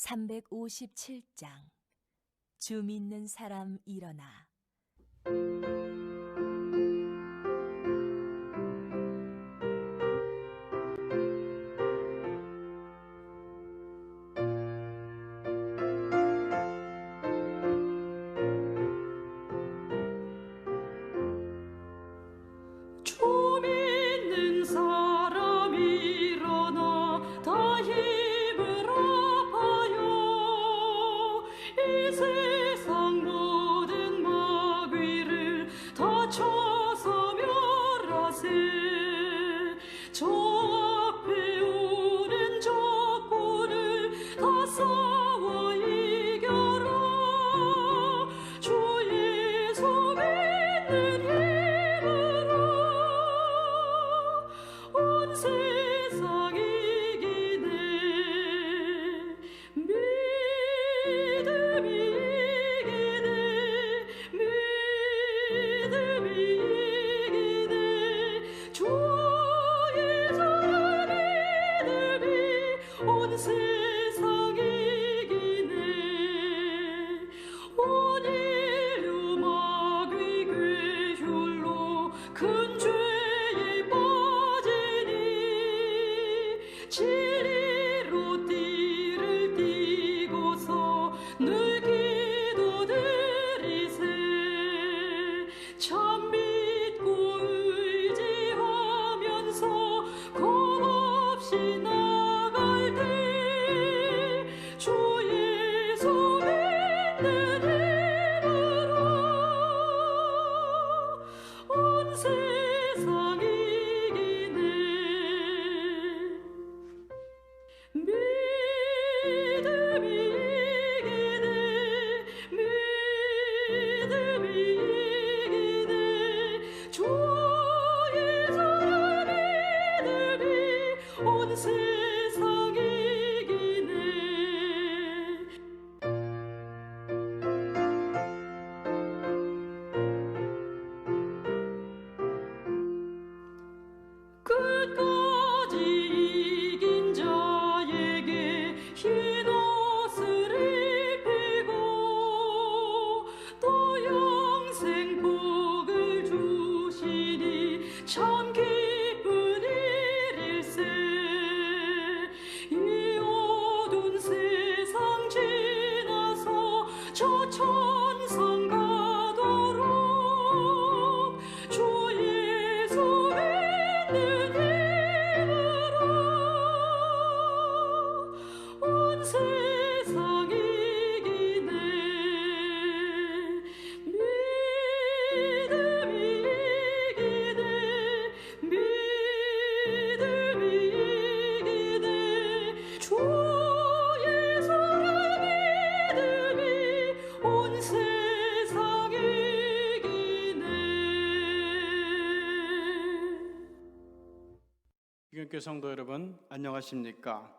357장. 주 믿는 사람 일어나 믿 온 세상 이 유경교 성도 여러분 안녕하십니까?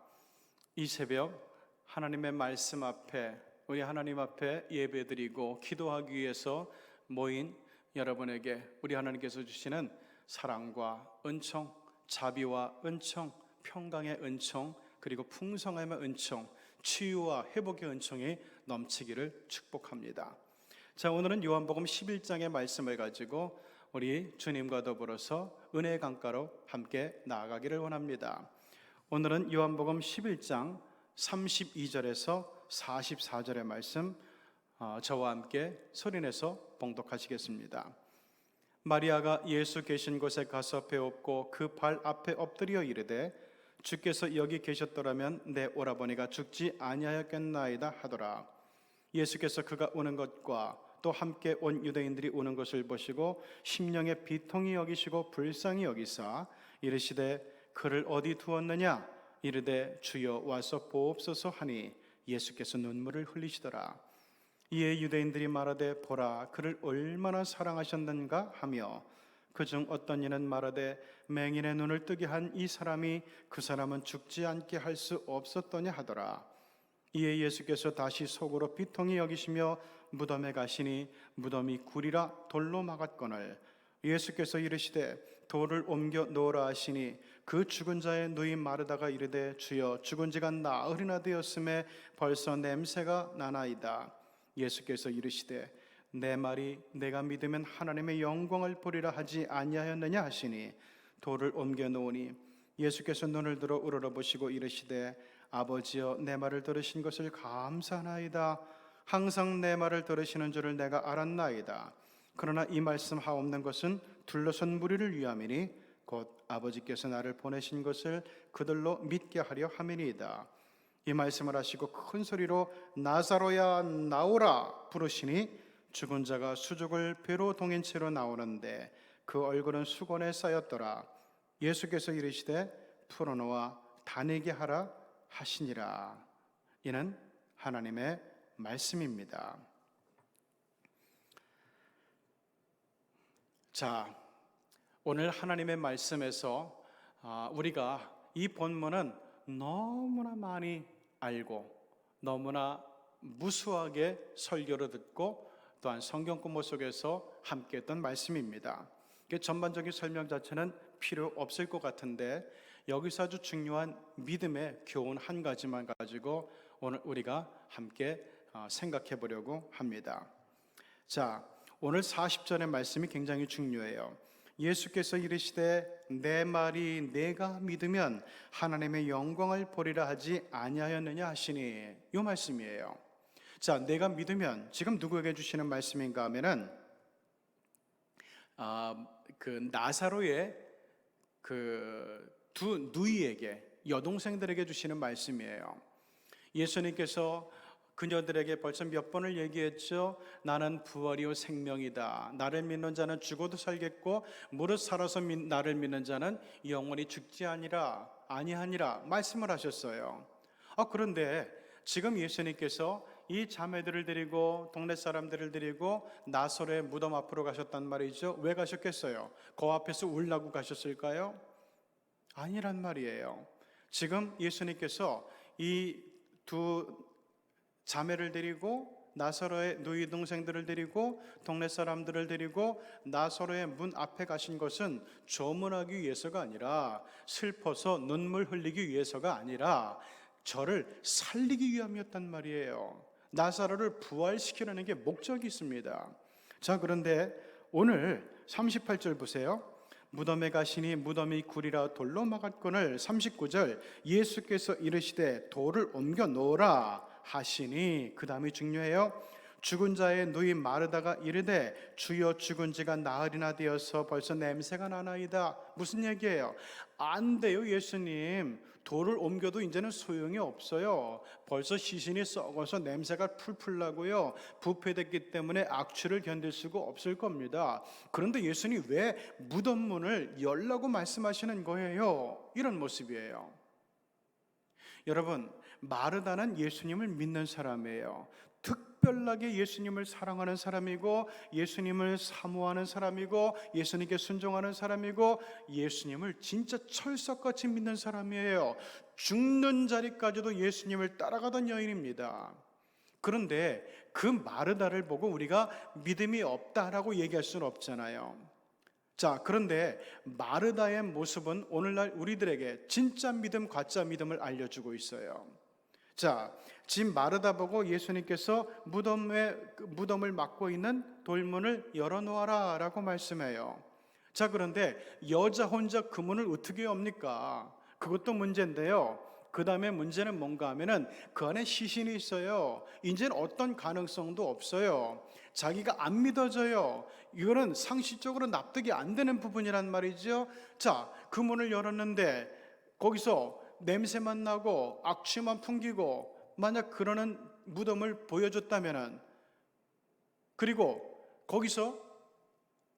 이 새벽 하나님의 말씀 앞에 우리 하나님 앞에 예배드리고 기도하기 위해서 모인 여러분에게 우리 하나님께서 주시는 사랑과 은총, 자비와 은총, 평강의 은총, 그리고 풍성함의 은총, 치유와 회복의 은총이 넘치기를 축복합니다. 자, 오늘은 요한복음 11장의 말씀을 가지고 우리 주님과 더불어서 은혜의 강가로 함께 나아가기를 원합니다. 오늘은 요한복음 11장 32절에서 44절의 말씀 어, 저와 함께 소리내서 봉독하시겠습니다. 마리아가 예수 계신 곳에 가서 배웠고 그 발 앞에 엎드려 이르되 주께서 여기 계셨더라면 내 오라버니가 죽지 아니하였겠나이다 하더라. 예수께서 그가 오는 것과 또 함께 온 유대인들이 오는 것을 보시고 심령의 비통이 여기시고 불쌍히 여기사 이르시되 그를 어디 두었느냐? 이르되 주여 와서 보옵소서 하니 예수께서 눈물을 흘리시더라. 이에 유대인들이 말하되 보라 그를 얼마나 사랑하셨는가 하며 그중 어떤 이는 말하되 맹인의 눈을 뜨게 한 이 사람이 그 사람은 죽지 않게 할 수 없었더냐 하더라 이에 예수께서 다시 속으로 비통히 여기시며 무덤에 가시니 무덤이 굴이라 돌로 막았거늘. 예수께서 이르시되 돌을 옮겨 놓으라 하시니 그 죽은 자의 누이 마르다가 이르되 주여 죽은 지가 나흘이나 되었음에 벌써 냄새가 나나이다. 예수께서 이르시되 내 말이 내가 믿으면 하나님의 영광을 보리라 하지 아니하였느냐 하시니 돌을 옮겨 놓으니 예수께서 눈을 들어 우러러 보시고 이르시되 아버지여 내 말을 들으신 것을 감사하나이다. 항상 내 말을 들으시는 줄을 내가 알았나이다. 그러나 이 말씀 하옵는 것은 둘러선 무리를 위함이니 곧 아버지께서 나를 보내신 것을 그들로 믿게 하려 함이니이다. 이 말씀을 하시고 큰 소리로 나사로야 나오라 부르시니 죽은 자가 수족을 배로 동인 채로 나오는데 그 얼굴은 수건에 쌓였더라. 예수께서 이르시되 풀어놓아 다니게 하라 하시니라 이는 하나님의 말씀입니다. 자, 오늘 하나님의 말씀에서 아, 우리가 이 본문은 너무나 많이 알고 너무나 무수하게 설교를 듣고 또한 성경 공부 속에서 함께했던 말씀입니다. 그 전반적인 설명 자체는 필요 없을 것 같은데 여기서 아주 중요한 믿음의 교훈 한 가지만 가지고 오늘 우리가 함께 어, 생각해 보려고 합니다. 자, 오늘 40절의 말씀이 굉장히 중요해요. 예수께서 이르시되 내 말이 내가 믿으면 하나님의 영광을 보리라 하지 아니하였느냐 하시니 이 말씀이에요. 자, 내가 믿으면 지금 누구에게 주시는 말씀인가 하면은 아, 그 나사로의 그 두 누이에게 여동생들에게 주시는 말씀이에요. 예수님께서 그녀들에게 벌써 몇 번을 얘기했죠. 나는 부활이요 생명이다. 나를 믿는 자는 죽어도 살겠고 무릇 살아서 믿- 나를 믿는 자는 영원히 죽지 아니라 아니하니라 말씀을 하셨어요. 아 그런데 지금 예수님께서 이 자매들을 데리고 동네 사람들을 데리고 나설의 무덤 앞으로 가셨단 말이죠. 왜 가셨겠어요? 그 앞에서 울라고 가셨을까요? 아니란 말이에요. 지금 예수님께서 이 두 자매를 데리고 나사로의 누이 동생들을 데리고 동네 사람들을 데리고 나사로의 문 앞에 가신 것은 조문하기 위해서가 아니라 슬퍼서 눈물 흘리기 위해서가 아니라 저를 살리기 위함이었단 말이에요. 나사로를 부활시키려는 게 목적이 있습니다. 자, 그런데 오늘 38절 보세요. 무덤에 가시니 무덤이 굴이라 돌로 막았거늘 39절 예수께서 이르시되 돌을 옮겨 놓으라 하시니 그 다음이 중요해요. 죽은 자의 누이 마르다가 이르되 주여 죽은 지가 나흘이나 되어서 벌써 냄새가 나나이다. 무슨 얘기예요? 안 돼요, 예수님. 돌을 옮겨도 이제는 소용이 없어요. 벌써 시신이 썩어서 냄새가 풀풀 나고요. 부패됐기 때문에 악취를 견딜 수가 없을 겁니다. 그런데 예수님 왜 무덤 문을 열라고 말씀하시는 거예요? 이런 모습이에요. 여러분, 마르다는 예수님을 믿는 사람이에요. 특별하게 예수님을 사랑하는 사람이고 예수님을 사모하는 사람이고 예수님께 순종하는 사람이고 예수님을 진짜 철석같이 믿는 사람이에요. 죽는 자리까지도 예수님을 따라가던 여인입니다. 그런데 그 마르다를 보고 우리가 믿음이 없다라고 얘기할 수는 없잖아요. 자, 그런데 마르다의 모습은 오늘날 우리들에게 진짜 믿음, 가짜 믿음을 알려주고 있어요. 자, 지금 마르다 보고 예수님께서 무덤에 그 무덤을 막고 있는 돌문을 열어놓아라라고 말씀해요. 자, 그런데 여자 혼자 그 문을 어떻게 엽니까? 그것도 문제인데요. 그 다음에 문제는 뭔가 하면은 그 안에 시신이 있어요. 이제는 어떤 가능성도 없어요. 자기가 안 믿어져요. 이거는 상식적으로 납득이 안 되는 부분이란 말이죠. 자, 그 문을 열었는데 거기서 냄새만 나고 악취만 풍기고 만약 그러는 무덤을 보여줬다면은 그리고 거기서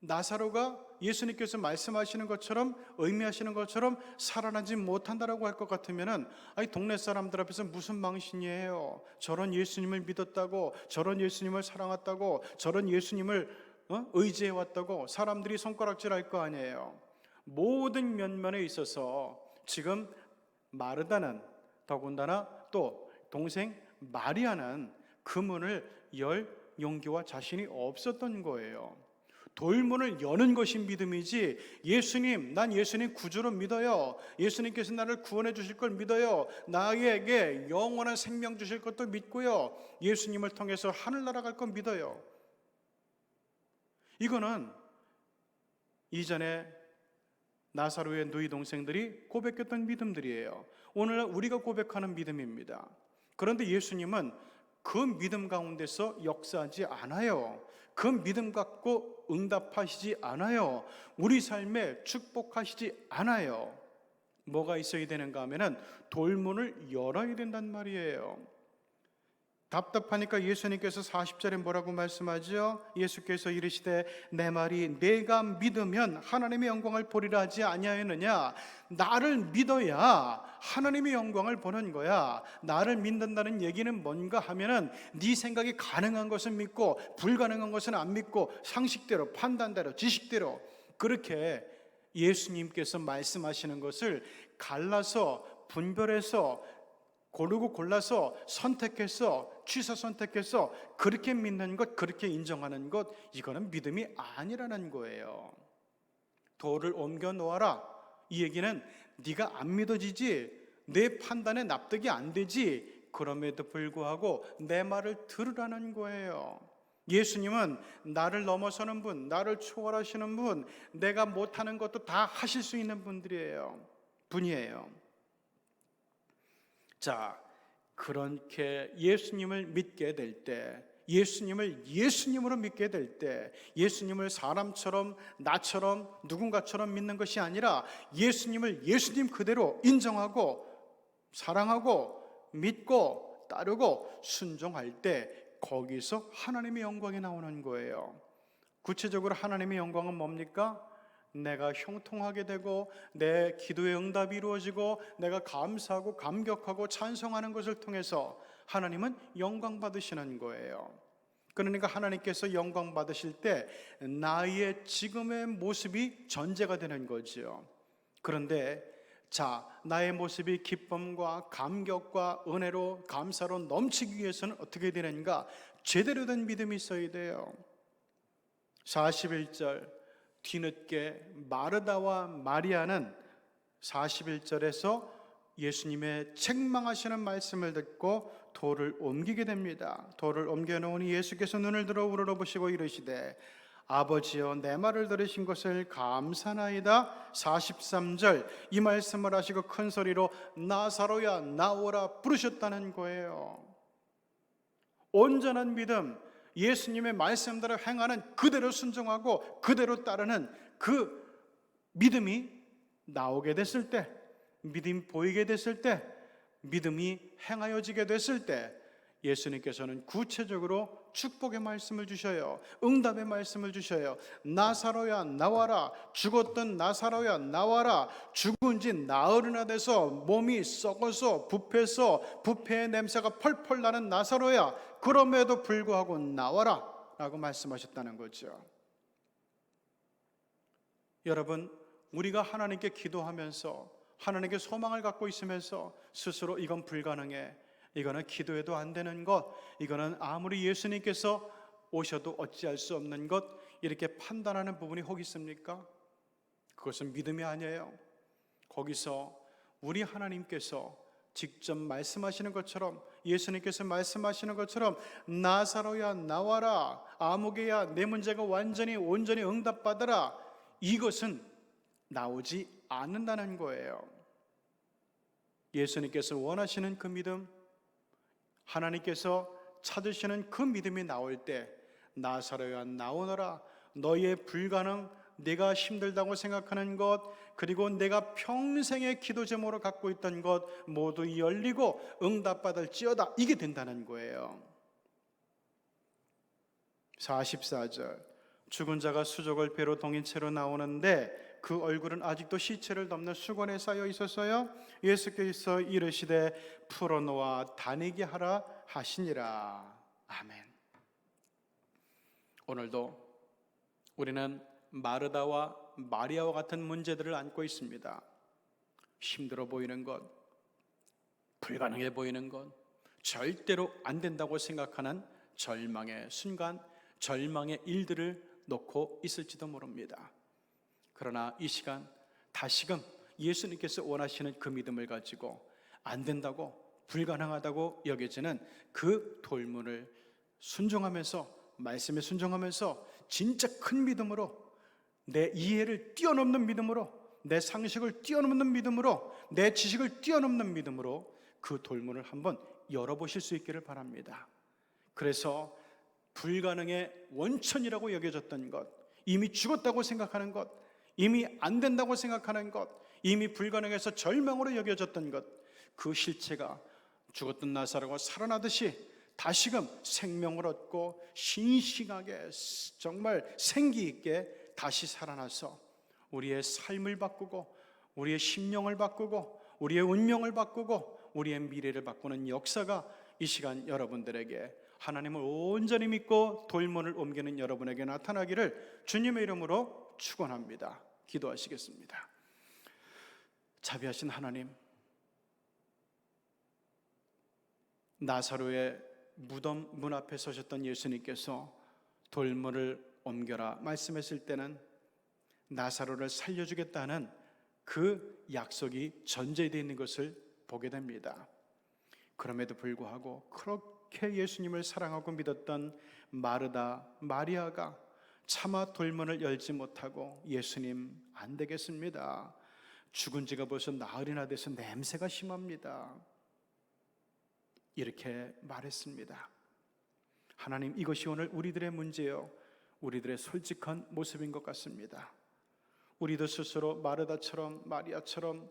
나사로가 예수님께서 말씀하시는 것처럼 의미하시는 것처럼 살아나지 못한다라고 할 것 같으면은 아니 동네 사람들 앞에서 무슨 망신이에요? 저런 예수님을 믿었다고, 저런 예수님을 사랑했다고, 저런 예수님을 어? 의지해 왔다고 사람들이 손가락질할 거 아니에요. 모든 면면에 있어서 지금 마르다는 더군다나 또 동생 마리아는 그 문을 열 용기와 자신이 없었던 거예요. 돌문을 여는 것이 믿음이지 예수님 난 예수님 구주로 믿어요. 예수님께서 나를 구원해 주실 걸 믿어요. 나에게 영원한 생명 주실 것도 믿고요. 예수님을 통해서 하늘나라 갈 건 믿어요. 이거는 이전에 나사로의 누이 동생들이 고백했던 믿음들이에요 오늘 우리가 고백하는 믿음입니다 그런데 예수님은 그 믿음 가운데서 역사하지 않아요. 그 믿음 갖고 응답하시지 않아요. 우리 삶에 축복하시지 않아요. 뭐가 있어야 되는가 하면은 돌문을 열어야 된단 말이에요. 답답하니까 예수님께서 40절에 뭐라고 말씀하죠? 예수께서 이르시되 내 말이 내가 믿으면 하나님의 영광을 보리라 하지 아니하였느냐? 나를 믿어야 하나님의 영광을 보는 거야. 나를 믿는다는 얘기는 뭔가 하면은 네 생각이 가능한 것은 믿고 불가능한 것은 안 믿고 상식대로 판단대로 지식대로 그렇게 예수님께서 말씀하시는 것을 갈라서 분별해서 고르고 골라서 선택해서 취사 선택해서 그렇게 믿는 것, 그렇게 인정하는 것, 이거는 믿음이 아니라는 거예요. 돌을 옮겨 놓아라. 이 얘기는 네가 안 믿어지지, 내 판단에 납득이 안 되지. 그럼에도 불구하고 내 말을 들으라는 거예요. 예수님은 나를 넘어서는 분, 나를 초월하시는 분, 내가 못하는 것도 다 하실 수 있는 분들이에요. 분이에요. 자, 그렇게 예수님을 믿게 될 때, 예수님을 예수님으로 믿게 될 때, 예수님을 사람처럼, 나처럼, 누군가처럼 믿는 것이 아니라 예수님을 예수님 그대로 인정하고, 사랑하고, 믿고, 따르고, 순종할 때, 거기서 하나님의 영광이 나오는 거예요. 구체적으로 하나님의 영광은 뭡니까? 내가 형통하게 되고 내 기도의 응답이 이루어지고 내가 감사하고 감격하고 찬송하는 것을 통해서 하나님은 영광 받으시는 거예요. 그러니까 하나님께서 영광 받으실 때 나의 지금의 모습이 전제가 되는 거지요. 그런데 자, 나의 모습이 기쁨과 감격과 은혜로 감사로 넘치기 위해서는 어떻게 되는가? 제대로 된 믿음이 있어야 돼요. 41절 뒤늦게 마르다와 마리아는 41절에서 예수님의 책망하시는 말씀을 듣고 돌을 옮기게 됩니다. 돌을 옮겨 놓으니 예수께서 눈을 들어 우러러보시고 이르시되 아버지여 내 말을 들으신 것을 감사나이다. 43절 이 말씀을 하시고 큰 소리로 나사로야 나오라 부르셨다는 거예요. 온전한 믿음 예수님의 말씀대로 행하는 그대로 순종하고 그대로 따르는 그 믿음이 나오게 됐을 때, 믿음 보이게 됐을 때, 믿음이 행하여지게 됐을 때, 예수님께서는 구체적으로 축복의 말씀을 주셔요. 응답의 말씀을 주셔요. 나사로야 나와라. 죽었던 나사로야 나와라. 죽은 지 나흘이나 돼서 몸이 썩어서 부패서 부패의 냄새가 펄펄 나는 나사로야. 그럼에도 불구하고 나와라. 라고 말씀하셨다는 거죠. 여러분, 우리가 하나님께 기도하면서 하나님께 소망을 갖고 있으면서 스스로 이건 불가능해. 이거는 기도해도 안 되는 것, 이거는 아무리 예수님께서 오셔도 어찌할 수 없는 것, 이렇게 판단하는 부분이 혹 있습니까? 그것은 믿음이 아니에요. 거기서 우리 하나님께서 직접 말씀하시는 것처럼 예수님께서 말씀하시는 것처럼 나사로야 나와라. 아무개야 내 문제가 완전히 온전히 응답받아라. 이것은 나오지 않는다는 거예요. 예수님께서 원하시는 그 믿음 하나님께서 찾으시는 그 믿음이 나올 때 나사로야 나오너라. 너의 불가능 내가 힘들다고 생각하는 것 그리고 내가 평생의 기도 제목으로 갖고 있던 것 모두 열리고 응답받을지어다 이게 된다는 거예요 44절 죽은 자가 수족을 배로 동인 채로 나오는데 그 얼굴은 아직도 시체를 덮는 수건에 쌓여 있었어요. 예수께서 이르시되 풀어놓아 다니게 하라 하시니라. 아멘. 오늘도 우리는 마르다와 마리아와 같은 문제들을 안고 있습니다. 힘들어 보이는 것, 불가능해 보이는 것, 절대로 안 된다고 생각하는 절망의 순간, 절망의 일들을 놓고 있을지도 모릅니다. 그러나 이 시간 다시금 예수님께서 원하시는 그 믿음을 가지고 안 된다고 불가능하다고 여겨지는 그 돌문을 순종하면서 말씀에 순종하면서 진짜 큰 믿음으로 내 이해를 뛰어넘는 믿음으로 내 상식을 뛰어넘는 믿음으로 내 지식을 뛰어넘는 믿음으로 그 돌문을 한번 열어보실 수 있기를 바랍니다. 그래서 불가능의 원천이라고 여겨졌던 것, 이미 죽었다고 생각하는 것, 이미 안 된다고 생각하는 것, 이미 불가능해서 절망으로 여겨졌던 것, 그 실체가 죽었던 나사로가 살아나듯이 다시금 생명을 얻고 싱싱하게 정말 생기 있게 다시 살아나서 우리의 삶을 바꾸고 우리의 심령을 바꾸고 우리의 운명을 바꾸고 우리의 미래를 바꾸는 역사가 이 시간 여러분들에게 하나님을 온전히 믿고 돌문을 옮기는 여러분에게 나타나기를 주님의 이름으로 축원합니다. 기도하시겠습니다. 자비하신 하나님 나사로의 무덤 문 앞에 서셨던 예수님께서 돌문을 옮겨라 말씀했을 때는 나사로를 살려주겠다는 그 약속이 전제되어 있는 것을 보게 됩니다. 그럼에도 불구하고 그렇게 예수님을 사랑하고 믿었던 마르다, 마리아가 차마 돌문을 열지 못하고 예수님 안 되겠습니다. 죽은 지가 벌써 나흘이나 돼서 냄새가 심합니다. 이렇게 말했습니다. 하나님 이것이 오늘 우리들의 문제요. 우리들의 솔직한 모습인 것 같습니다. 우리도 스스로 마르다처럼 마리아처럼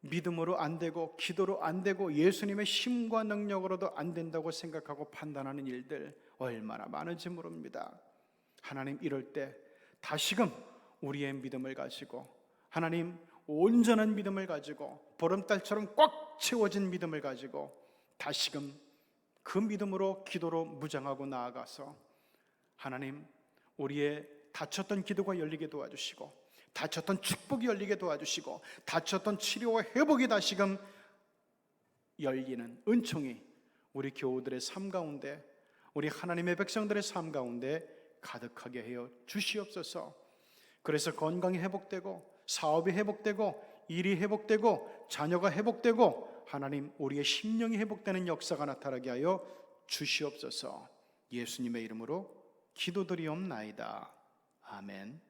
믿음으로 안 되고 기도로 안 되고 예수님의 힘과 능력으로도 안 된다고 생각하고 판단하는 일들 얼마나 많은지 모릅니다. 하나님 이럴 때 다시금 우리의 믿음을 가지고 하나님 온전한 믿음을 가지고 보름달처럼 꽉 채워진 믿음을 가지고 다시금 그 믿음으로 기도로 무장하고 나아가서 하나님 우리의 다쳤던 기도가 열리게 도와주시고 다쳤던 축복이 열리게 도와주시고 다쳤던 치료와 회복이 다시금 열리는 은총이 우리 교우들의 삶 가운데 우리 하나님의 백성들의 삶 가운데 가득하게 하여 주시옵소서. 그래서 건강이 회복되고 사업이 회복되고 일이 회복되고 자녀가 회복되고 하나님 우리의 심령이 회복되는 역사가 나타나게 하여 주시옵소서. 예수님의 이름으로 기도드리옵나이다. 아멘.